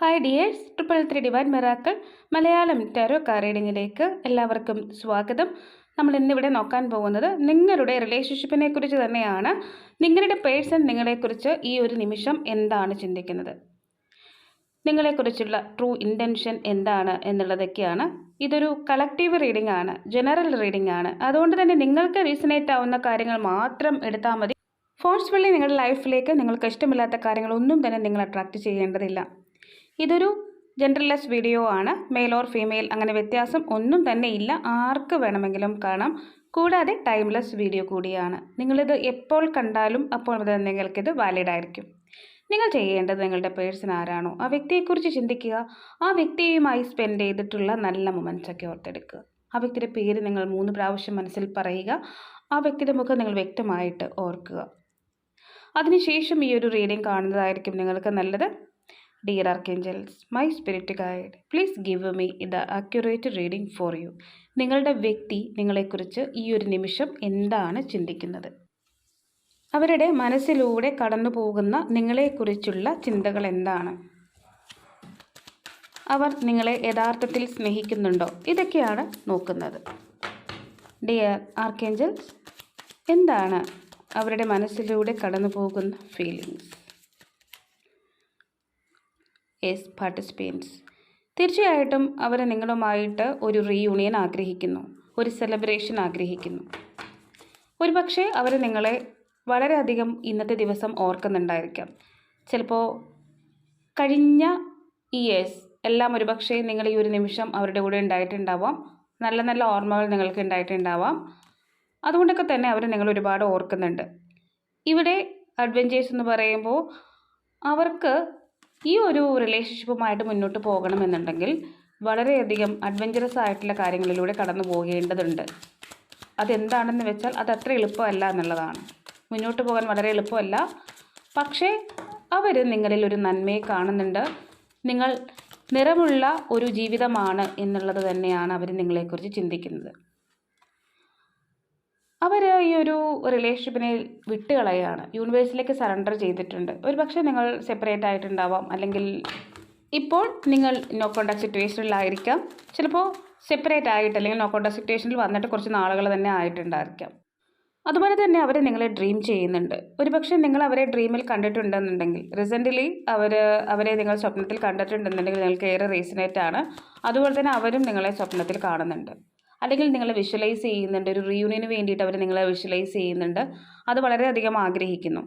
Hi dears triple three divine miracles Malayalam tarot റീഡിങ്ങിലേക്ക് എല്ലാവർക്കും സ്വാഗതം. നമ്മൾ ഇന്നിവിടെ നോക്കാൻ പോകുന്നത് നിങ്ങളുടെ റിലേഷൻഷിപ്പിനെ കുറിച്ച് തന്നെയാണ്. നിങ്ങളുടെ പേഴ്സൺ നിങ്ങളെക്കുറിച്ച് ഈ ഒരു നിമിഷം എന്താണ് ചിന്തിക്കുന്നത്? നിങ്ങളെക്കുറിച്ചുള്ള ട്രൂ ഇന്റൻഷൻ എന്താണ് എന്നുള്ളതൊക്കെയാണ്. ഇതൊരു കളക്റ്റീവ് റീഡിംഗ് ആണ് ജനറൽ റീഡിംഗ് ആണ്. അതുകൊണ്ട് തന്നെ നിങ്ങൾക്ക് റീസണേറ്റ് ആവുന്ന കാര്യങ്ങൾ മാത്രം എടുത്താൽ മതി. ഫോഴ്സ്ഫുള്ളി നിങ്ങളുടെ ലൈഫിലേക്ക് നിങ്ങൾക്ക് ഇഷ്ടമില്ലാത്ത കാര്യങ്ങളൊന്നും തന്നെ നിങ്ങൾ അട്രാക്റ്റ് ചെയ്യേണ്ടതില്ല. ഇതൊരു ജെൻഡർലെസ് വീഡിയോ ആണ്. മെയിൽ ഓർ ഫീമെയിൽ അങ്ങനെ വ്യത്യാസം ഒന്നും തന്നെ ഇല്ല. ആർക്ക് വേണമെങ്കിലും കാണാം. കൂടാതെ ടൈംലെസ് വീഡിയോ കൂടിയാണ്. നിങ്ങളിത് എപ്പോൾ കണ്ടാലും അപ്പോൾ നിങ്ങൾക്കിത് വാലിഡ് ആയിരിക്കും. നിങ്ങൾ ചെയ്യേണ്ടത് നിങ്ങളുടെ പേഴ്സൺ ആരാണോ ആ വ്യക്തിയെക്കുറിച്ച് ചിന്തിക്കുക. ആ വ്യക്തിയുമായി സ്പെൻഡ് ചെയ്തിട്ടുള്ള നല്ല മൊമെന്റ്സൊക്കെ ഓർത്തെടുക്കുക. ആ വ്യക്തിയുടെ പേര് നിങ്ങൾ മൂന്ന് പ്രാവശ്യം മനസ്സിൽ പറയുക. ആ വ്യക്തിയുടെ മുഖം നിങ്ങൾ വ്യക്തമായിട്ട് ഓർക്കുക. അതിനുശേഷം ഈ ഒരു റീഡിംഗ് കാണുന്നതായിരിക്കും നിങ്ങൾക്ക് നല്ലത്. Dear archangels my spirit guide please give me ഇത് അക്യുറേറ്റ് റീഡിംഗ് ഫോർ യു നിങ്ങളുടെ വ്യക്തി നിങ്ങളെക്കുറിച്ച് ഈ ഒരു നിമിഷം എന്താണ് ചിന്തിക്കുന്നത്? അവരുടെ മനസ്സിലൂടെ കടന്നു പോകുന്ന നിങ്ങളെക്കുറിച്ചുള്ള ചിന്തകൾ എന്താണ്? അവർ നിങ്ങളെ യഥാർത്ഥത്തിൽ സ്നേഹിക്കുന്നുണ്ടോ? ഇതൊക്കെയാണ് നോക്കുന്നത്. ഡിയർ ആർക്കേഞ്ചൽസ് എന്താണ് അവരുടെ മനസ്സിലൂടെ കടന്നു പോകുന്ന ഫീലിങ്സ് എസ് പാർട്ടിസിപ്പൻസ് തീർച്ചയായിട്ടും അവർ നിങ്ങളുമായിട്ട് ഒരു റീയൂണിയൻ ആഗ്രഹിക്കുന്നു ഒരു സെലിബ്രേഷൻ ആഗ്രഹിക്കുന്നു. ഒരുപക്ഷെ അവർ നിങ്ങളെ വളരെയധികം ഇന്നത്തെ ദിവസം ഓർക്കുന്നുണ്ടായിരിക്കാം. ചിലപ്പോൾ കഴിഞ്ഞ ഇയേഴ്സ് എല്ലാം ഒരുപക്ഷെ നിങ്ങൾ ഈ ഒരു നിമിഷം അവരുടെ കൂടെ ഉണ്ടായിട്ടുണ്ടാവാം. നല്ല നല്ല ഓർമ്മകൾ നിങ്ങൾക്ക് ഉണ്ടായിട്ടുണ്ടാവാം. അതുകൊണ്ടൊക്കെ തന്നെ അവർ നിങ്ങൾ ഒരുപാട് ഓർക്കുന്നുണ്ട്. ഇവിടെ അഡ്വഞ്ചേഴ്സ് എന്ന് പറയുമ്പോൾ അവർക്ക് ഈ ഒരു റിലേഷൻഷിപ്പുമായിട്ട് മുന്നോട്ട് പോകണമെന്നുണ്ടെങ്കിൽ വളരെയധികം അഡ്വഞ്ചറസ് ആയിട്ടുള്ള കാര്യങ്ങളിലൂടെ കടന്നു പോകേണ്ടതുണ്ട്. അതെന്താണെന്ന് വെച്ചാൽ അത് അത്ര എളുപ്പമല്ല എന്നുള്ളതാണ്. മുന്നോട്ട് പോകാൻ വളരെ എളുപ്പമല്ല. പക്ഷേ അവർ നിങ്ങളിൽ ഒരു നന്മയെ കാണുന്നുണ്ട്. നിങ്ങൾ നിറമുള്ള ഒരു ജീവിതമാണ് എന്നുള്ളത് തന്നെയാണ് അവർ നിങ്ങളെക്കുറിച്ച് ചിന്തിക്കുന്നത്. അവർ ഈ ഒരു റിലേഷൻഷിപ്പിനെ വിട്ടുകളയാണ്. യൂണിവേഴ്സിലേക്ക് സറണ്ടർ ചെയ്തിട്ടുണ്ട്. ഒരു പക്ഷേ നിങ്ങൾ സെപ്പറേറ്റ് ആയിട്ടുണ്ടാവാം. അല്ലെങ്കിൽ ഇപ്പോൾ നിങ്ങൾ നോ കോണ്ടാക്ട് സിറ്റുവേഷനിലായിരിക്കാം ചിലപ്പോൾ സെപ്പറേറ്റ് ആയിട്ട് അല്ലെങ്കിൽ നോ കോണ്ടാക്ട് സിറ്റുവേഷനിൽ വന്നിട്ട് കുറച്ച് നാളുകൾ തന്നെ ആയിട്ടുണ്ടായിരിക്കാം. അതുപോലെ തന്നെ അവർ നിങ്ങളെ ഡ്രീം ചെയ്യുന്നുണ്ട്. ഒരുപക്ഷെ നിങ്ങൾ അവരെ ഡ്രീമിൽ കണ്ടിട്ടുണ്ടെന്നുണ്ടെങ്കിൽ റീസെന്റ്ലി അവർ അവരെ നിങ്ങൾ സ്വപ്നത്തിൽ കണ്ടിട്ടുണ്ടെന്നുണ്ടെങ്കിൽ നിങ്ങൾക്ക് ഏറെ റീസണേറ്റ് ആണ്. അതുപോലെ തന്നെ അവരും നിങ്ങളെ സ്വപ്നത്തിൽ കാണുന്നുണ്ട്. അല്ലെങ്കിൽ നിങ്ങൾ വിഷ്വലൈസ് ചെയ്യുന്നുണ്ട് ഒരു റീയൂണിയന് വേണ്ടിയിട്ട് അവർ നിങ്ങളെ വിഷ്വലൈസ് ചെയ്യുന്നുണ്ട്. അത് വളരെയധികം ആഗ്രഹിക്കുന്നു.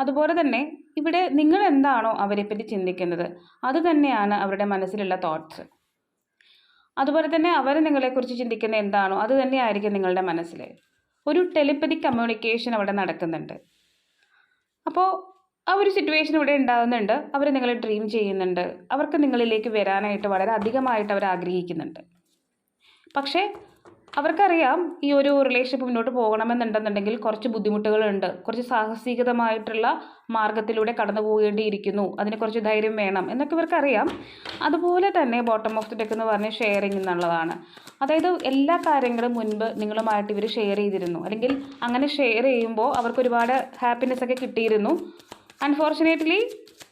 അതുപോലെ തന്നെ ഇവിടെ നിങ്ങൾ എന്താണോ അവരെപ്പറ്റി ചിന്തിക്കുന്നത് അത് തന്നെയാണ് അവരുടെ മനസ്സിലുള്ള തോട്ട്സ് അതുപോലെ തന്നെ അവർ നിങ്ങളെക്കുറിച്ച് ചിന്തിക്കുന്ന എന്താണോ അത് തന്നെയായിരിക്കും നിങ്ങളുടെ മനസ്സിൽ. ഒരു ടെലിപ്പതി കമ്മ്യൂണിക്കേഷൻ അവിടെ നടക്കുന്നുണ്ട്. അപ്പോൾ ആ ഒരു സിറ്റുവേഷൻ ഇവിടെ ഉണ്ടാകുന്നുണ്ട് അവർ നിങ്ങളെ ഡ്രീം ചെയ്യുന്നുണ്ട്. അവർക്ക് നിങ്ങളിലേക്ക് വരാനായിട്ട് വളരെ അധികമായിട്ട് അവർ ആഗ്രഹിക്കുന്നുണ്ട്. പക്ഷേ അവർക്കറിയാം ഈ ഒരു റിലേഷൻഷിപ്പ് മുന്നോട്ട് പോകണമെന്നുണ്ടെന്നുണ്ടെങ്കിൽ കുറച്ച് ബുദ്ധിമുട്ടുകളുണ്ട്. കുറച്ച് സാഹസികതമായിട്ടുള്ള മാർഗത്തിലൂടെ കടന്നു പോകേണ്ടിയിരിക്കുന്നു. അതിന് കുറച്ച് ധൈര്യം വേണം എന്നൊക്കെ ഇവർക്കറിയാം. അതുപോലെ തന്നെ ബോട്ടം ഓഫ് ദി ഡെക്ക് എന്ന് പറഞ്ഞ ഷെയറിങ് എന്നുള്ളതാണ്. അതായത് എല്ലാ കാര്യങ്ങളും മുൻപ് നിങ്ങളുമായിട്ട് ഇവർ ഷെയർ ചെയ്തിരുന്നു. അല്ലെങ്കിൽ അങ്ങനെ ഷെയർ ചെയ്യുമ്പോൾ അവർക്ക് ഒരുപാട് ഹാപ്പിനെസ് ഒക്കെ കിട്ടിയിരുന്നു. അൺഫോർച്ചുനേറ്റ്ലി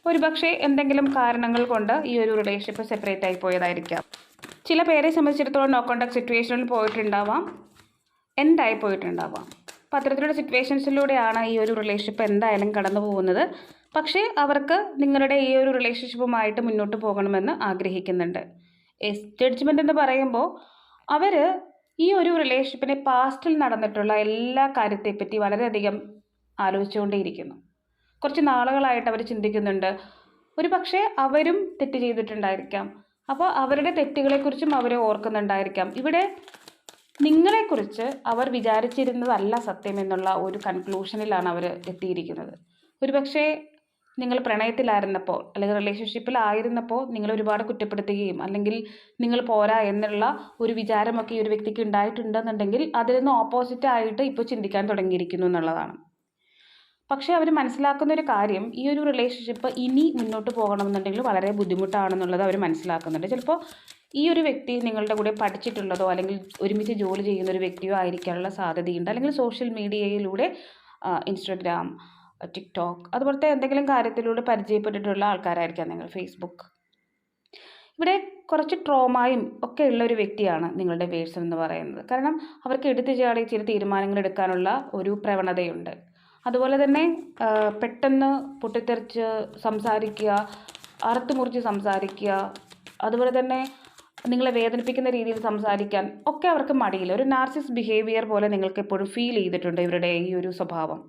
ഒരുപക്ഷെ എന്തെങ്കിലും കാരണങ്ങൾ കൊണ്ട് ഈ ഒരു റിലേഷൻഷിപ്പ് സെപ്പറേറ്റ് ആയി പോയതായിരിക്കാം. ചില പേരെ സംബന്ധിച്ചിടത്തോളം നോ കോണ്ടാക്ട് സിറ്റുവേഷനിൽ പോയിട്ടുണ്ടാവാം. എൻഡായി പോയിട്ടുണ്ടാവാം. അപ്പോൾ അത്തരത്തിലുള്ള സിറ്റുവേഷൻസിലൂടെയാണ് ഈ ഒരു റിലേഷൻഷിപ്പ് എന്തായാലും കടന്നു പോകുന്നത്. പക്ഷേ അവർക്ക് നിങ്ങളുടെ ഈ ഒരു റിലേഷൻഷിപ്പുമായിട്ട് മുന്നോട്ട് പോകണമെന്ന് ആഗ്രഹിക്കുന്നുണ്ട്. എസ് ജഡ്ജ്മെന്റ് എന്ന് പറയുമ്പോൾ അവർ ഈ ഒരു റിലേഷൻഷിപ്പിനെ പാസ്റ്റിൽ നടന്നിട്ടുള്ള എല്ലാ കാര്യത്തെപ്പറ്റി വളരെയധികം ആലോചിച്ചുകൊണ്ടേയിരിക്കുന്നു. കുറച്ച് നാളുകളായിട്ട് അവർ ചിന്തിക്കുന്നുണ്ട്. ഒരു പക്ഷേ അവരും തെറ്റ് ചെയ്തിട്ടുണ്ടായിരിക്കാം. അപ്പോൾ അവരുടെ തെറ്റുകളെക്കുറിച്ചും അവരെ ഓർക്കുന്നുണ്ടായിരിക്കാം. ഇവിടെ നിങ്ങളെക്കുറിച്ച് അവർ വിചാരിച്ചിരുന്നതല്ല സത്യം എന്നുള്ള ഒരു കൺക്ലൂഷനിലാണ് അവർ എത്തിയിരിക്കുന്നത്. ഒരുപക്ഷെ നിങ്ങൾ പ്രണയത്തിലായിരുന്നപ്പോൾ അല്ലെങ്കിൽ റിലേഷൻഷിപ്പിലായിരുന്നപ്പോൾ നിങ്ങൾ ഒരുപാട് കുറ്റപ്പെടുത്തുകയും അല്ലെങ്കിൽ നിങ്ങൾ പോരാ എന്നുള്ള ഒരു വിചാരമൊക്കെ ഈ ഒരു വ്യക്തിക്ക് ഉണ്ടായിട്ടുണ്ടെന്നുണ്ടെങ്കിൽ അതിൽ നിന്ന് ഓപ്പോസിറ്റ് ആയിട്ട് ഇപ്പോൾ ചിന്തിക്കാൻ തുടങ്ങിയിരിക്കുന്നു എന്നുള്ളതാണ്. പക്ഷേ അവർ മനസ്സിലാക്കുന്ന ഒരു കാര്യം ഈ ഒരു റിലേഷൻഷിപ്പ് ഇനി മുന്നോട്ട് പോകണമെന്നുണ്ടെങ്കിൽ വളരെ ബുദ്ധിമുട്ടാണെന്നുള്ളത് അവർ മനസ്സിലാക്കുന്നുണ്ട്. ചിലപ്പോൾ ഈ ഒരു വ്യക്തി നിങ്ങളുടെ കൂടെ പഠിച്ചിട്ടുള്ളതോ അല്ലെങ്കിൽ ഒരുമിച്ച് ജോലി ചെയ്യുന്ന ഒരു വ്യക്തിയോ ആയിരിക്കാനുള്ള സാധ്യതയുണ്ട്. അല്ലെങ്കിൽ സോഷ്യൽ മീഡിയയിലൂടെ ഇൻസ്റ്റഗ്രാം ടിക്ടോക്ക് അതുപോലത്തെ എന്തെങ്കിലും കാര്യത്തിലൂടെ പരിചയപ്പെട്ടിട്ടുള്ള ആൾക്കാരായിരിക്കാം നിങ്ങൾ ഫേസ്ബുക്ക് ഇവിടെ കുറച്ച് ട്രോമായും ഒക്കെ ഉള്ള ഒരു വ്യക്തിയാണ് നിങ്ങളുടെ പേഴ്സൺ എന്ന് പറയുന്നത്. കാരണം അവർക്ക് എടുത്തു ചാടി ചില തീരുമാനങ്ങൾ എടുക്കാനുള്ള ഒരു പ്രവണതയുണ്ട്. അതുപോലെ തന്നെ പെട്ടെന്ന് പൊട്ടിത്തെറിച്ച് സംസാരിക്കുക അറുത്ത് മുറിച്ച് സംസാരിക്കുക അതുപോലെ തന്നെ നിങ്ങളെ വേദനിപ്പിക്കുന്ന രീതിയിൽ സംസാരിക്കാൻ ഒക്കെ അവർക്ക് മടിയില്ല. ഒരു നാർസിസ് ബിഹേവിയർ പോലെ നിങ്ങൾക്ക് എപ്പോഴും ഫീൽ ചെയ്തിട്ടുണ്ട് ഇവരുടെ ഈ ഒരു സ്വഭാവം.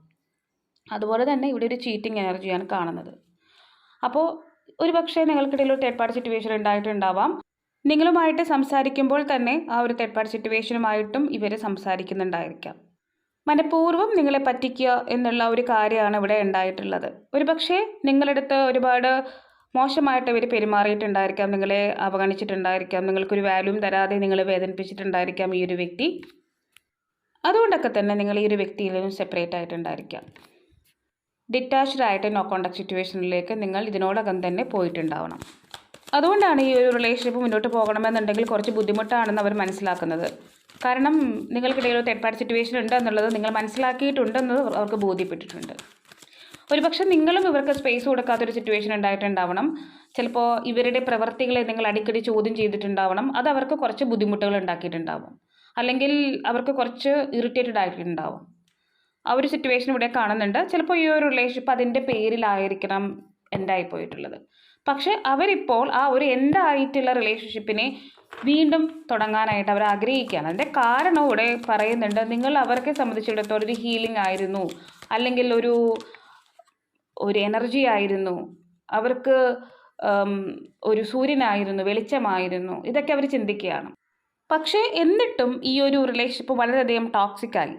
അതുപോലെ തന്നെ ഇവിടെ ഒരു ചീറ്റിംഗ് എനർജിയാണ് കാണുന്നത്. അപ്പോൾ ഒരു പക്ഷേ നിങ്ങൾക്കിടയിൽ ഒരു തേർഡ് പാർട്ടി സിറ്റുവേഷൻ ഉണ്ടായിട്ടുണ്ടാവാം. നിങ്ങളുമായിട്ട് സംസാരിക്കുമ്പോൾ തന്നെ ആ ഒരു തേർഡ് പാർട്ടി സിറ്റുവേഷനുമായിട്ടും ഇവർ സംസാരിക്കുന്നുണ്ടായിരിക്കാം. മനഃപൂർവം നിങ്ങളെ പറ്റിക്കുക എന്നുള്ള ഒരു കാര്യമാണ് ഇവിടെ ഉണ്ടായിട്ടുള്ളത്. ഒരു പക്ഷേ നിങ്ങളടുത്ത് ഒരുപാട് മോശമായിട്ട് ഇവർ പെരുമാറിയിട്ടുണ്ടായിരിക്കാം നിങ്ങളെ അവഗണിച്ചിട്ടുണ്ടായിരിക്കാം നിങ്ങൾക്കൊരു വാല്യൂം തരാതെ നിങ്ങളെ വേദനിപ്പിച്ചിട്ടുണ്ടായിരിക്കാം ഈ ഒരു വ്യക്തി. അതുകൊണ്ടൊക്കെ തന്നെ നിങ്ങൾ ഈ ഒരു വ്യക്തിയിൽ നിന്നും സെപ്പറേറ്റ് ആയിട്ടുണ്ടായിരിക്കാം. ഡിറ്റാച്ച്ഡ് ആയിട്ട് നോ കോണ്ടാക്ട് സിറ്റുവേഷനിലേക്ക് നിങ്ങൾ ഇതിനോടകം തന്നെ പോയിട്ടുണ്ടാവണം. അതുകൊണ്ടാണ് ഈ ഒരു റിലേഷൻഷിപ്പ് മുന്നോട്ട് പോകണമെന്നുണ്ടെങ്കിൽ കുറച്ച് ബുദ്ധിമുട്ടാണെന്ന് അവർ മനസ്സിലാക്കുന്നത്. കാരണം നിങ്ങൾക്കിടയിൽ ഒരു തേർഡ് പാർട്ടി സിറ്റുവേഷൻ ഉണ്ട് എന്നുള്ളത് നിങ്ങൾ മനസ്സിലാക്കിയിട്ടുണ്ടെന്ന് അവർക്ക് ബോധ്യപ്പെട്ടിട്ടുണ്ട്. ഒരുപക്ഷെ നിങ്ങളും ഇവർക്ക് സ്പേസ് കൊടുക്കാത്തൊരു സിറ്റുവേഷൻ ഉണ്ടായിട്ടുണ്ടാവണം. ചിലപ്പോൾ ഇവരുടെ പ്രവൃത്തികളെ നിങ്ങൾ അടിക്കടി ചോദ്യം ചെയ്തിട്ടുണ്ടാവണം. അത് അവർക്ക് കുറച്ച് ബുദ്ധിമുട്ടുകൾ ഉണ്ടാക്കിയിട്ടുണ്ടാവും. അല്ലെങ്കിൽ അവർക്ക് കുറച്ച് ഇറിറ്റേറ്റഡ് ആയിട്ടുണ്ടാവും. ആ ഒരു സിറ്റുവേഷൻ ഇവിടെ കാണുന്നുണ്ട്. ചിലപ്പോൾ ഈ ഒരു റിലേഷൻഷിപ്പ് അതിന്റെ പേരിലായിരിക്കണം എൻഡായി പോയിട്ടുള്ളത്. പക്ഷെ അവരിപ്പോൾ ആ ഒരു എൻഡായിട്ടുള്ള റിലേഷൻഷിപ്പിനെ വീണ്ടും തുടങ്ങാനായിട്ട് അവർ ആഗ്രഹിക്കുകയാണ്. അതിന്റെ കാരണം ഇവിടെ പറയുന്നുണ്ട് നിങ്ങൾ അവർക്ക് സംബന്ധിച്ചിടത്തോളം ഒരു ഹീലിംഗ് ആയിരുന്നു അല്ലെങ്കിൽ ഒരു ഒരു എനർജി ആയിരുന്നു അവർക്ക് ഒരു സൂര്യനായിരുന്നു വെളിച്ചമായിരുന്നു ഇതൊക്കെ അവർ ചിന്തിക്കുകയാണ്. പക്ഷേ എന്നിട്ടും ഈ ഒരു റിലേഷൻഷിപ്പ് വളരെയധികം ടോക്സിക്കായി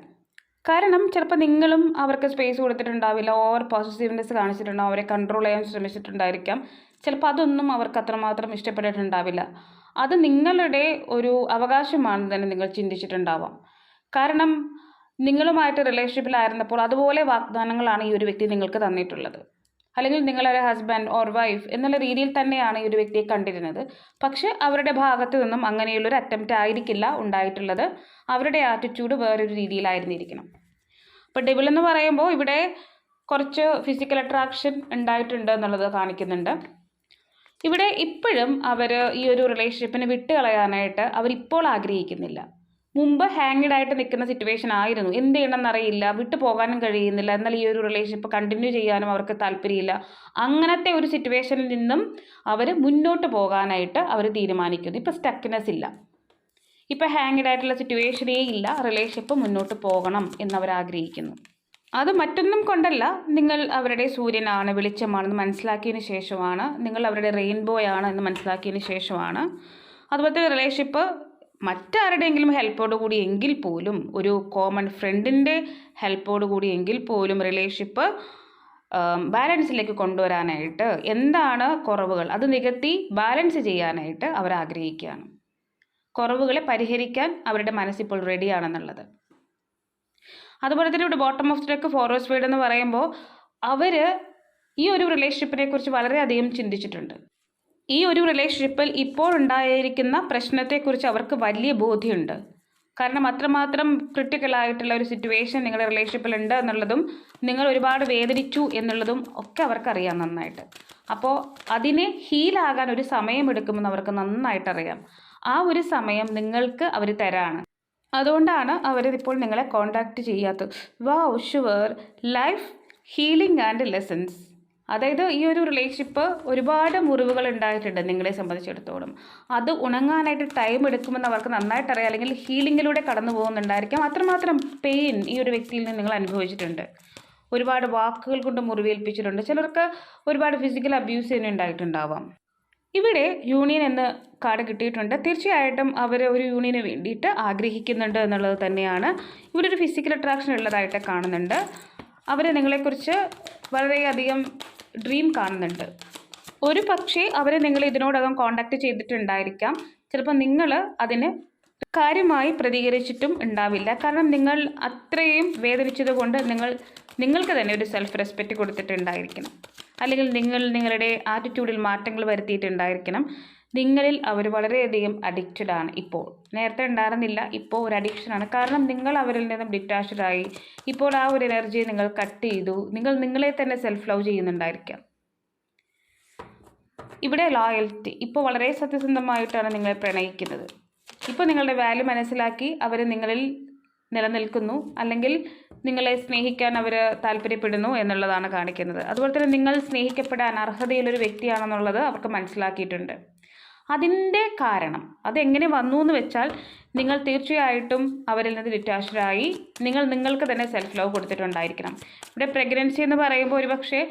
കാരണം ചിലപ്പോൾ നിങ്ങളും അവർക്ക് സ്പേസ് കൊടുത്തിട്ടുണ്ടാവില്ല ഓവർ പോസിറ്റീവ്നെസ് കാണിച്ചിട്ടുണ്ടാവും അവരെ കൺട്രോൾ ചെയ്യാൻ ശ്രമിച്ചിട്ടുണ്ടായിരിക്കാം. ചിലപ്പോൾ അതൊന്നും അവർക്ക് അത്രമാത്രം ഇഷ്ടപ്പെട്ടിട്ടുണ്ടാവില്ല. അത് നിങ്ങളുടെ ഒരു അവകാശമാണെന്ന് തന്നെ നിങ്ങൾ ചിന്തിച്ചിട്ടുണ്ടാവാം. കാരണം നിങ്ങളുമായിട്ട് റിലേഷൻഷിപ്പിലായിരുന്നപ്പോൾ അതുപോലെ വാഗ്ദാനങ്ങളാണ് ഈ ഒരു വ്യക്തി നിങ്ങൾക്ക് തന്നിട്ടുള്ളത്. അല്ലെങ്കിൽ നിങ്ങളൊരു ഹസ്ബൻഡ് ഓർ വൈഫ് എന്നുള്ള രീതിയിൽ തന്നെയാണ് ഈ ഒരു വ്യക്തിയെ കണ്ടിരുന്നത്. പക്ഷെ അവരുടെ ഭാഗത്ത് നിന്നും അങ്ങനെയുള്ളൊരു അറ്റംപ്റ്റ് ആയിരിക്കില്ല ഉണ്ടായിട്ടുള്ളത്. അവരുടെ ആറ്റിറ്റ്യൂഡ് വേറൊരു രീതിയിലായിരുന്നിരിക്കണം. അപ്പോൾ ഡെബിൾ എന്ന് പറയുമ്പോൾ ഇവിടെ കുറച്ച് ഫിസിക്കൽ അട്രാക്ഷൻ ഉണ്ടായിട്ടുണ്ട് എന്നുള്ളത് കാണിക്കുന്നുണ്ട്. ഇവിടെ ഇപ്പോഴും അവർ ഈ ഒരു റിലേഷൻഷിപ്പിനെ വിട്ട് കളയാനായിട്ട് അവരിപ്പോൾ ആഗ്രഹിക്കുന്നില്ല. മുമ്പ് ഹാങ്ഡ് ആയിട്ട് നിൽക്കുന്ന സിറ്റുവേഷൻ ആയിരുന്നു. എന്ത് ചെയ്യണമെന്നറിയില്ല. വിട്ടു പോകാനും കഴിയുന്നില്ല. എന്നാൽ ഈ ഒരു റിലേഷൻഷിപ്പ് കണ്ടിന്യൂ ചെയ്യാനും അവർക്ക് താല്പര്യമില്ല. അങ്ങനത്തെ ഒരു സിറ്റുവേഷനിൽ നിന്നും അവർ മുന്നോട്ട് പോകാനായിട്ട് അവർ തീരുമാനിക്കുന്നു. ഇപ്പോൾ സ്റ്റക്കിനെസ് ഇല്ല. ഇപ്പോൾ ഹാങ്ഡ് ആയിട്ടുള്ള സിറ്റുവേഷനേ ഇല്ല. റിലേഷൻഷിപ്പ് മുന്നോട്ട് പോകണം എന്നവർ ആഗ്രഹിക്കുന്നു. അത് മറ്റൊന്നും കൊണ്ടല്ല. നിങ്ങൾ അവരുടെ സൂര്യനാണ് വെളിച്ചമാണെന്ന് മനസ്സിലാക്കിയതിന് ശേഷമാണ്. നിങ്ങൾ അവരുടെ റെയിൻബോ ആണ് എന്ന് മനസ്സിലാക്കിയതിന് ശേഷമാണ്. അതുപോലത്തെ റിലേഷൻഷിപ്പ് മറ്റാരുടെയെങ്കിലും ഹെൽപ്പോട് കൂടി എങ്കിൽ പോലും ഒരു കോമൺ ഫ്രണ്ടിന്റെ ഹെൽപ്പോട് കൂടി എങ്കിൽ പോലും റിലേഷൻഷിപ്പ് ബാലൻസിലേക്ക് കൊണ്ടുവരാനായിട്ട് എന്താണ് കുറവുകൾ? അത് നികത്തി ബാലൻസ് ചെയ്യാനായിട്ട് അവർ ആഗ്രഹിക്കുകയാണ്. കുറവുകളെ പരിഹരിക്കാൻ അവരുടെ മനസ്സിപ്പോൾ റെഡിയാണെന്നുള്ളത് അതുപോലെ തന്നെ ഇവിടെ bottom of deck forward speed എന്ന് പറയുമ്പോൾ അവർ ഈ ഒരു റിലേഷൻഷിപ്പിനെ കുറിച്ച് വളരെയധികം ചിന്തിച്ചിട്ടുണ്ട്. ഈ ഒരു റിലേഷൻഷിപ്പിൽ ഇപ്പോൾ ഉണ്ടായിരിക്കുന്ന പ്രശ്നത്തെക്കുറിച്ച് അവർക്ക് വലിയ ബോധ്യമുണ്ട്. കാരണം അത്രമാത്രം ക്രിട്ടിക്കലായിട്ടുള്ള ഒരു സിറ്റുവേഷൻ നിങ്ങളുടെ റിലേഷൻഷിപ്പിൽ ഉണ്ട് എന്നുള്ളതും നിങ്ങൾ ഒരുപാട് വേദനിച്ചു എന്നുള്ളതും ഒക്കെ അവർക്കറിയാം നന്നായിട്ട്. അപ്പോൾ അതിനെ ഹീലാകാൻ ഒരു സമയമെടുക്കുമെന്ന് അവർക്ക് നന്നായിട്ട് അറിയാം. ആ ഒരു സമയം നിങ്ങൾക്ക് അവർ തരാണ്. അതുകൊണ്ടാണ് അവരിതിപ്പോൾ നിങ്ങളെ കോണ്ടാക്ട് ചെയ്യാത്തത്. വാ sure life healing and lessons അതായത് ഈ ഒരു റിലേഷൻഷിപ്പ് ഒരുപാട് മുറിവുകൾ ഉണ്ടായിട്ടുണ്ട് നിങ്ങളെ സംബന്ധിച്ചിടത്തോളം. അത് ഉണങ്ങാനായിട്ട് ടൈം എടുക്കുമെന്ന് അവർക്ക് നന്നായിട്ട് അറിയാം. അല്ലെങ്കിൽ ഹീലിങ്ങിലൂടെ കടന്നു പോകുന്നുണ്ടായിരിക്കാം. അത്രമാത്രം പെയിൻ ഈ ഒരു വ്യക്തിയിൽ നിന്ന് നിങ്ങൾ അനുഭവിച്ചിട്ടുണ്ട്. ഒരുപാട് വാക്കുകൾ കൊണ്ട് മുറിവേൽപ്പിച്ചിട്ടുണ്ട്. ചിലർക്ക് ഒരുപാട് ഫിസിക്കൽ അബ്യൂസ് തന്നെ ഉണ്ടായിട്ടുണ്ടാവാം. ഇവിടെ യൂണിയൻ എന്ന കാർഡ് കിട്ടിയിട്ടുണ്ട്. തീർച്ചയായിട്ടും അവർ ഒരു യൂണിയന് വേണ്ടിയിട്ട് ആഗ്രഹിക്കുന്നുണ്ട് എന്നുള്ളത് തന്നെയാണ്. ഇവിടെ ഒരു ഫിസിക്കൽ അട്രാക്ഷൻ ഉള്ളതായിട്ട് കാണുന്നുണ്ട്. അവർ നിങ്ങളെക്കുറിച്ച് വളരെയധികം ഡ്രീം കാണുന്നുണ്ട്. ഒരു പക്ഷേ അവർ നിങ്ങൾ ഇതിനോടകം കോണ്ടാക്ട് ചെയ്തിട്ടുണ്ടായിരിക്കാം. ചിലപ്പോൾ നിങ്ങൾ അതിന് കാര്യമായി പ്രതികരിച്ചിട്ടും ഉണ്ടാവില്ല. കാരണം നിങ്ങൾ അത്രയും വേദനിച്ചതുകൊണ്ട് നിങ്ങൾ നിങ്ങൾക്ക് തന്നെ ഒരു സെൽഫ് റെസ്പെക്റ്റ് കൊടുത്തിട്ടുണ്ടായിരിക്കണം. അല്ലെങ്കിൽ നിങ്ങൾ നിങ്ങളുടെ ആറ്റിറ്റ്യൂഡിൽ മാറ്റങ്ങൾ വരുത്തിയിട്ടുണ്ടായിരിക്കണം. നിങ്ങളിൽ അവർ വളരെയധികം അഡിക്റ്റഡ് ആണ് ഇപ്പോൾ. നേരത്തെ ഉണ്ടായിരുന്നില്ല ഇപ്പോൾ ഒരു അഡിക്ഷനാണ് കാരണം നിങ്ങൾ അവരിൽ നിന്നും ഡിറ്റാച്ച്ഡ് ആയി. ഇപ്പോൾ ആ ഒരു എനർജി നിങ്ങൾ കട്ട് ചെയ്തു. നിങ്ങൾ നിങ്ങളെ തന്നെ സെൽഫ് ലവ് ചെയ്യുന്നുണ്ടായിരിക്കാം. ഇവിടെ ലോയൽറ്റി ഇപ്പോൾ വളരെ സത്യസന്ധമായിട്ടാണ് നിങ്ങളെ പ്രണയിക്കുന്നത്. ഇപ്പോൾ നിങ്ങളുടെ വാല്യൂ മനസ്സിലാക്കി അവർ നിങ്ങളിൽ നിലനിൽക്കുന്നു അല്ലെങ്കിൽ നിങ്ങളെ സ്നേഹിക്കാൻ അവർ താല്പര്യപ്പെടുന്നു എന്നുള്ളതാണ് കാണിക്കുന്നത്. അതുപോലെ തന്നെ നിങ്ങൾ സ്നേഹിക്കപ്പെടാൻ അർഹതയുള്ളൊരു വ്യക്തിയാണെന്നുള്ളത് അവർക്ക് മനസ്സിലാക്കിയിട്ടുണ്ട്. അതിന്റെ കാരണം അതെങ്ങനെ വന്നു എന്ന് വെച്ചാൽ നിങ്ങൾ തീർച്ചയായിട്ടും അവരിൽ നിന്ന് ഡിറ്റാച്ച്ഡായി നിങ്ങൾ നിങ്ങൾക്ക് തന്നെ സെൽഫ് ലവ് കൊടുത്തിട്ടുണ്ടായിരിക്കണം. ഇവിടെ പ്രഗ്നൻസി എന്ന് പറയുമ്പോൾ ഒരുപക്ഷെ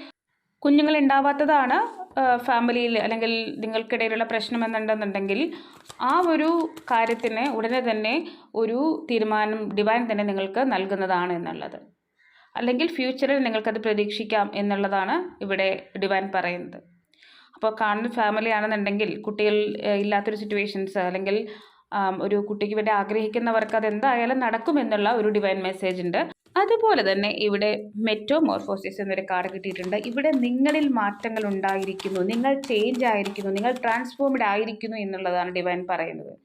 കുഞ്ഞുങ്ങൾ ഉണ്ടാവാത്തതാണ് ഫാമിലിയിൽ അല്ലെങ്കിൽ നിങ്ങൾക്കിടയിലുള്ള പ്രശ്നം എന്നുണ്ടെന്നുണ്ടെങ്കിൽ ആ ഒരു കാര്യത്തിന് ഉടനെ തന്നെ ഒരു തീരുമാനം ഡിവൈൻ തന്നെ നിങ്ങൾക്ക് നൽകുന്നതാണ് എന്നുള്ളത്. അല്ലെങ്കിൽ ഫ്യൂച്ചറിൽ നിങ്ങൾക്കത് പ്രതീക്ഷിക്കാം എന്നുള്ളതാണ് ഇവിടെ ഡിവൈൻ പറയുന്നത്. അപ്പോൾ കാണുന്ന ഫാമിലി ആണെന്നുണ്ടെങ്കിൽ കുട്ടികൾ ഇല്ലാത്തൊരു സിറ്റുവേഷൻസ് അല്ലെങ്കിൽ ഒരു കുട്ടിക്ക് വേണ്ടി ആഗ്രഹിക്കുന്നവർക്ക് അത് എന്തായാലും നടക്കുമെന്നുള്ള ഒരു ഡിവൈൻ മെസ്സേജ് ഉണ്ട്. അതുപോലെ തന്നെ ഇവിടെ മെറ്റോമോർഫോസിസ് എന്നൊരു കാർഡ് കിട്ടിയിട്ടുണ്ട്. ഇവിടെ നിങ്ങളിൽ മാറ്റങ്ങൾ ഉണ്ടായിരിക്കുന്നു. നിങ്ങൾ ചേഞ്ച് ആയിരിക്കുന്നു. നിങ്ങൾ ട്രാൻസ്ഫോംഡ് ആയിരിക്കുന്നു എന്നുള്ളതാണ് ഡിവൈൻ പറയുന്നത്.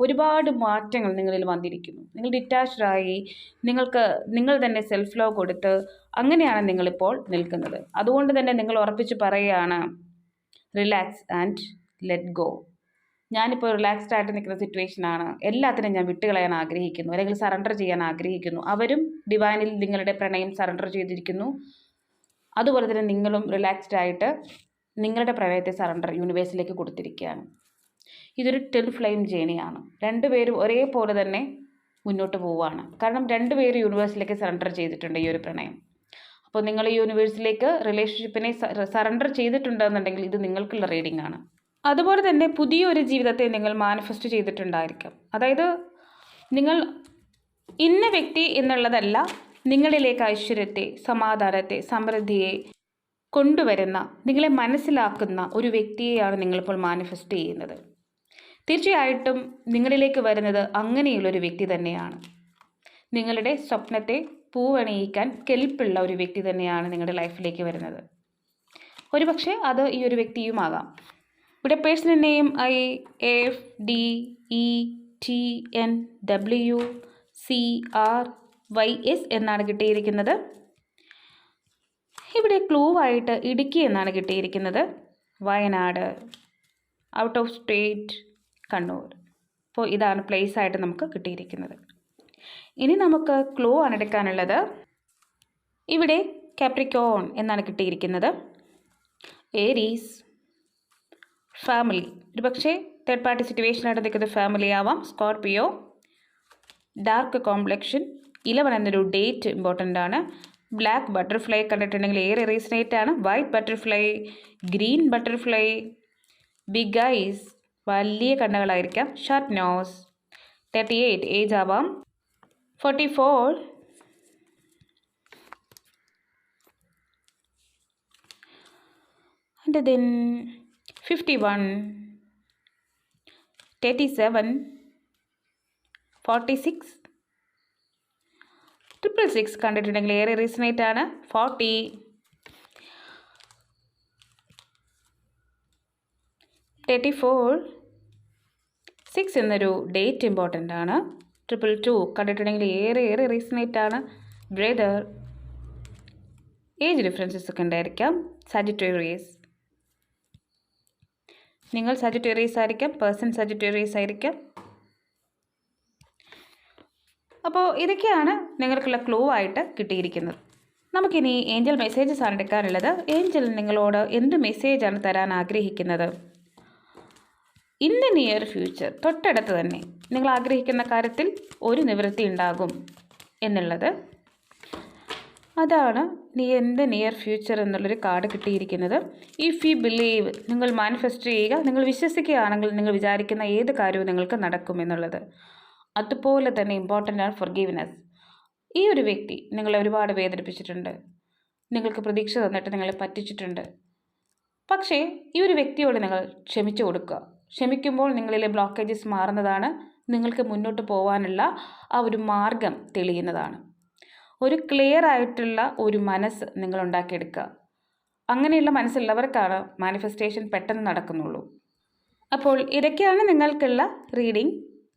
ഒരുപാട് മാറ്റങ്ങൾ നിങ്ങളിൽ വന്നിരിക്കുന്നു. നിങ്ങൾ ഡിറ്റാച്ച്ഡ് ആയി. നിങ്ങൾക്ക് നിങ്ങൾ തന്നെ സെൽഫ് ലോ കൊടുത്ത് അങ്ങനെയാണ് നിങ്ങളിപ്പോൾ നിൽക്കുന്നത്. അതുകൊണ്ട് തന്നെ നിങ്ങൾ ഉറപ്പിച്ച് പറയുകയാണ് റിലാക്സ് ആൻഡ് ലെറ്റ് ഗോ ഞാനിപ്പോൾ റിലാക്സ്ഡ് ആയിട്ട് നിൽക്കുന്ന സിറ്റുവേഷനാണ് എല്ലാത്തിനും ഞാൻ വിട്ടുകളയാൻ ആഗ്രഹിക്കുന്നു. അല്ലെങ്കിൽ സറണ്ടർ ചെയ്യാൻ ആഗ്രഹിക്കുന്നു. അവരും ഡിവൈനിൽ നിങ്ങളുടെ പ്രണയം സറണ്ടർ ചെയ്തിരിക്കുന്നു. അതുപോലെ തന്നെ നിങ്ങളും റിലാക്സ്ഡ് ആയിട്ട് നിങ്ങളുടെ പ്രണയത്തെ സറണ്ടർ യൂണിവേഴ്സിലേക്ക് കൊടുത്തിരിക്കുകയാണ്. ഇതൊരു ടെൻ ഫ്ലെയിം ജേണിയാണ് രണ്ടുപേരും ഒരേപോലെ തന്നെ മുന്നോട്ട് പോവുകയാണ്. കാരണം രണ്ടുപേരും യൂണിവേഴ്സിലേക്ക് സറണ്ടർ ചെയ്തിട്ടുണ്ട് ഈ ഒരു പ്രണയം. അപ്പോൾ നിങ്ങൾ ഈ യൂണിവേഴ്സിലേക്ക് റിലേഷൻഷിപ്പിനെ സറണ്ടർ ചെയ്തിട്ടുണ്ടെന്നുണ്ടെങ്കിൽ ഇത് നിങ്ങൾക്കുള്ള റീഡിംഗ് ആണ്. അതുപോലെ തന്നെ പുതിയൊരു ജീവിതത്തെ നിങ്ങൾ മാനിഫെസ്റ്റ് ചെയ്തിട്ടുണ്ടായിരിക്കാം. അതായത് നിങ്ങൾ ഇന്ന വ്യക്തി എന്നുള്ളതല്ല നിങ്ങളിലേക്ക് ഐശ്വര്യത്തെ സമാധാനത്തെ സമൃദ്ധിയെ കൊണ്ടുവരുന്ന നിങ്ങളെ മനസ്സിലാക്കുന്ന ഒരു വ്യക്തിയെയാണ് നിങ്ങളിപ്പോൾ മാനിഫെസ്റ്റ് ചെയ്യുന്നത്. തീർച്ചയായിട്ടും നിങ്ങളിലേക്ക് വരുന്നത് അങ്ങനെയുള്ളൊരു വ്യക്തി തന്നെയാണ്. നിങ്ങളുടെ സ്വപ്നത്തെ പൂവണിയിക്കാൻ കെൽപ്പുള്ള ഒരു വ്യക്തി തന്നെയാണ് നിങ്ങളുടെ ലൈഫിലേക്ക് വരുന്നത്. ഒരുപക്ഷെ അത് ഈ ഒരു വ്യക്തിയുമാകാം. ഇവിടെ personal name I F D E T N W C R Y S എന്നാണ് കിട്ടിയിരിക്കുന്നത്. ഇവിടെ ക്ലൂ ആയിട്ട് ഇടുക്കി എന്നാണ് കിട്ടിയിരിക്കുന്നത്. Wayanad out of state Kannur. അപ്പോൾ ഇതാണ് പ്ലേസ് ആയിട്ട് നമുക്ക് കിട്ടിയിരിക്കുന്നത്. ഇനി നമുക്ക് ക്ലൂ ആണ് എടുക്കാനുള്ളത്. ഇവിടെ കാപ്രിക്കോൺ എന്നാണ് കിട്ടിയിരിക്കുന്നത്. ഏരീസ് ഫാമിലി ഒരു പക്ഷേ തേർഡ് പാർട്ടി സിറ്റുവേഷനായിട്ട് നിൽക്കുന്ന ഫാമിലി ആവാം. സ്കോർപിയോ ഡാർക്ക് കോംപ്ലക്ഷൻ ഇലവൻ എന്നൊരു ഡേറ്റ് ഇമ്പോർട്ടന്റ് ആണ്. ബ്ലാക്ക് ബട്ടർഫ്ലൈ കണ്ടിട്ടുണ്ടെങ്കിൽ ഏറെ റീസണേറ്റ് ആണ്. White butterfly green butterfly big eyes വലിയ കണ്ണുകളായിരിക്കാം. Short nose thirty eight age ആവാം. Forty four and then 51 37 46 triple six കണ്ടിട്ടുണ്ടെങ്കിൽ ഏറെ റീസണേറ്റ് ആണ്. ഫോർട്ടി. Thirty four. സിക്സ് എന്നൊരു ഡേറ്റ് ഇമ്പോർട്ടന്റ് ആണ്. ട്രിപ്പിൾ ടു കണ്ടിട്ടുണ്ടെങ്കിൽ ഏറെ ഏറെ റീസണേറ്റ് ആണ്. ബ്രദർ ഏജ് ഡിഫറൻസസ് ഒക്കെ ഉണ്ടായിരിക്കാം. സജിറ്റേറിയസ് നിങ്ങൾ സജിറ്റേറിയസ് ആയിരിക്കാം. പേഴ്സൺ സജിറ്റേറിയസ് ആയിരിക്കാം. അപ്പോൾ ഇതൊക്കെയാണ് നിങ്ങൾക്കുള്ള ക്ലൂ ആയിട്ട് കിട്ടിയിരിക്കുന്നത്. നമുക്കിനി ഏഞ്ചൽ മെസ്സേജസ് ആണ് എടുക്കാനുള്ളത്. ഏഞ്ചൽ നിങ്ങളോട് എന്ത് മെസ്സേജാണ് തരാൻ ആഗ്രഹിക്കുന്നത്? ഇൻ ദ നിയർ ഫ്യൂച്ചർ തൊട്ടടുത്ത് തന്നെ നിങ്ങൾ ആഗ്രഹിക്കുന്ന കാര്യത്തിൽ ഒരു നിവൃത്തി ഉണ്ടാകും എന്നുള്ളത്. അതാണ് നീ എന്റെ നിയർ ഫ്യൂച്ചർ എന്നുള്ളൊരു കാർഡ് കിട്ടിയിരിക്കുന്നത്. ഇഫ് യു ബിലീവ് നിങ്ങൾ മാനിഫെസ്റ്റ് ചെയ്യുക. നിങ്ങൾ വിശ്വസിക്കുകയാണെങ്കിൽ നിങ്ങൾ വിചാരിക്കുന്ന ഏത് കാര്യവും നിങ്ങൾക്ക് നടക്കും എന്നുള്ളത്. അതുപോലെ തന്നെ ഇമ്പോർട്ടന്റ് ആണ് ഫൊർഗീവ്നെസ് ഈ ഒരു വ്യക്തി നിങ്ങളെ ഒരുപാട് വേദനിപ്പിച്ചിട്ടുണ്ട്. നിങ്ങൾക്ക് പ്രതീക്ഷ തന്നിട്ട് നിങ്ങളെ പറ്റിച്ചിട്ടുണ്ട്. പക്ഷേ ഈ ഒരു വ്യക്തിയോട് നിങ്ങൾ ക്ഷമിച്ചു കൊടുക്കുക. ക്ഷമിക്കുമ്പോൾ നിങ്ങളിലെ ബ്ലോക്കേജസ് മാറുന്നതാണ് നിങ്ങൾക്ക് മുന്നോട്ട് പോകാനുള്ള ആ ഒരു മാർഗം തെളിയുന്നതാണ്. ഒരു ക്ലിയർ ആയിട്ടുള്ള ഒരു മനസ്സ് നിങ്ങൾ ഉണ്ടാക്കിയെടുക്കുക. അങ്ങനെയുള്ള മനസ്സുള്ളവർക്കാണ് മാനിഫെസ്റ്റേഷൻ പെട്ടെന്ന് നടക്കുന്നുള്ളൂ. അപ്പോൾ ഇതൊക്കെയാണ് നിങ്ങൾക്കുള്ള റീഡിംഗ്